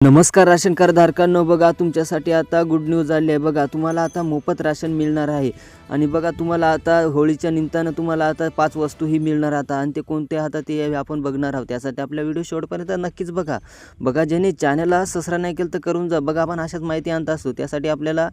नमस्कार ration card धारकांनो बघा तुमच्यासाठी आता गुड न्यूज आली आहे. बघा तुम्हाला आता मोफत राशन मिळणार आहे. आणि बघा तुम्हाला आता होळीच्या निमित्तानं तुम्हाला आता पाच वस्तूही मिळणार आता. आणि ते कोणत्या आता ते आपण बघणार आहोत. त्यासाठी आपला व्हिडिओ शेवटपर्यंत नक्कीच बघा. बघा ज्याने चॅनलला सबस्क्राईब नाही केलं तर करून जा. बघा आपण अशाच माहिती आणत असतो. त्यासाठी आपल्याला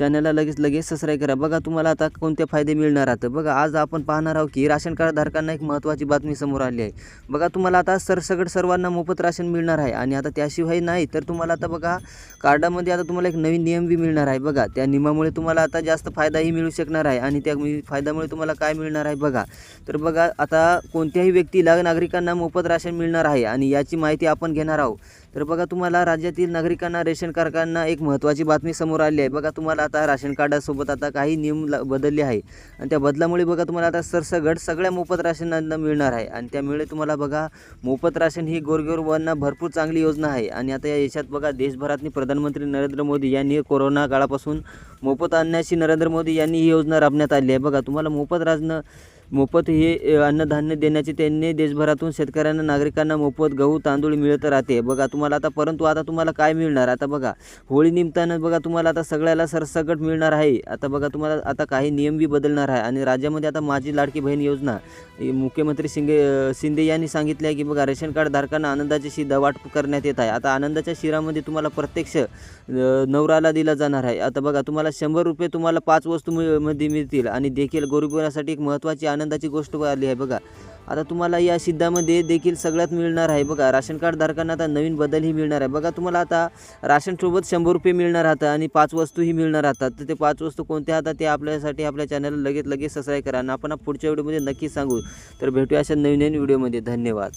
चॅनलला लगेच लगेच सबस्क्राईब करा. बघा तुम्हाला आता कोणते फायदे मिळणार आहेत बघा आज आपण पाहणार आहोत की राशन कार्ड धारकांना एक महत्त्वाची बातमी समोर आली आहे. बघा तुम्हाला आता सरसकट सर्वांना मोफत राशन मिळणार आहे. आणि आता त्याशिवाय नाही तर तुम्हाला आता बघा कार्डामध्ये आता तुम्हाला एक नवीन नियम बी मिळणार आहे. बघा त्या नियमामुळे तुम्हाला आता जास्त फायदाही मिळू शकणार आहे. आणि त्या फायद्यामुळे तुम्हाला काय मिळणार आहे बघा. तर बघा आता कोणत्याही व्यक्तीला नागरिकांना मोफत राशन मिळणार आहे. आणि याची माहिती आपण घेणार आहोत. तर बघा तुम्हाला राज्यातील नागरिकांना रेशन कार्डकांना एक महत्त्वाची बातमी समोर आली आहे. बघा तुम्हाला आता राशन कार्डासोबत आता काही नियम ल- बदलले आहे. आणि त्या बदलामुळे बघा तुम्हाला आता सरसगट सगळ्या मोफत राशनांना मिळणार आहे. आणि त्यामुळे तुम्हाला बघा मोफत राशन ही गोरगरिबांना भरपूर चांगली योजना आहे. आणि आता या याच्यात बघा देशभरातनी प्रधानमंत्री नरेंद्र मोदी यांनी कोरोना काळापासून मोफत आणण्याची नरेंद्र मोदी यांनी ही योजना राबण्यात आली आहे. बघा तुम्हाला मोफत राजनं मोफत हे अन्नधान्य देण्याचे त्यांनी देशभरातून शेतकऱ्यांना नागरिकांना मोफत गहू तांदूळ मिळत राहते. बघा तुम्हाला आता परंतु आता तुम्हाला काय मिळणार? आता बघा होळी निमित्तानं बघा तुम्हाला आता सगळ्याला सरसकट मिळणार आहे. आता बघा तुम्हाला आता काही नियम बी बदलणार आहे. आणि राज्यामध्ये आता माझी लाडकी बहीण योजना मुख्यमंत्री शिंगे शिंदे यांनी सांगितले आहे की बघा रेशन कार्ड धारकांना आनंदाची शिधा वाटप करण्यात येत आहे. आता आनंदाच्या शिरामध्ये तुम्हाला प्रत्यक्ष नवराला दिला जाणार आहे. आता बघा तुम्हाला शंभर रुपये तुम्हाला पाच वस्तू मिळ- मध्ये मिळतील. आणि देखील गरिबांसाठी एक महत्त्वाची आनंदाची गोष्ट आली आहे बघा. आता तुम्हाला या सिद्धामध्ये देखील सगळ्यात मिळणार आहे बघा. राशन कार्ड धारकांना आता नवीन बदलही मिळणार आहे. बघा तुम्हाला आता राशनसोबत शंभर रुपये मिळणार राहतात आणि पाच वस्तूही मिळणार राहतात. तर ते पाच वस्तू कोणत्या आहेत? ते आपल्यासाठी आपल्या चॅनलला लगेच लगेच सबस्क्राईब करा. आणि आपण पुढच्या व्हिडिओमध्ये नक्की सांगू. तर भेटूया अशा नवीन नवीन व्हिडिओमध्ये. धन्यवाद.